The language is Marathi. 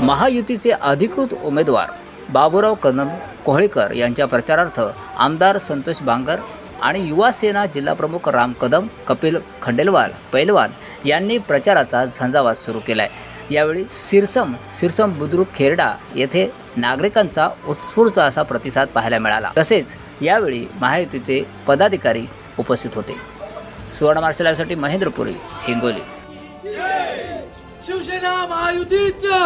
महायुतीचे. अधिकृत उमेदवार बाबुराव कदम कोहळेकर यांच्या प्रचारार्थ आमदार संतोष बांगर आणि युवासेना जिल्हाप्रमुख राम कदम कपिल खंडेलवाल पैलवान यांनी प्रचाराचा झंझावात सुरू केलाय. यावेळी सिरसम सिरसम बुद्रुक खेरडा येथे नागरिकांचा उत्स्फूर्त असा प्रतिसाद पाहायला मिळाला. तसेच यावेळी महायुतीचे पदाधिकारी उपस्थित होते. सुवर्ण मार्शल लाईव्हसाठी महेंद्रपुरी हिंगोली. शिवसेना महायुतीचा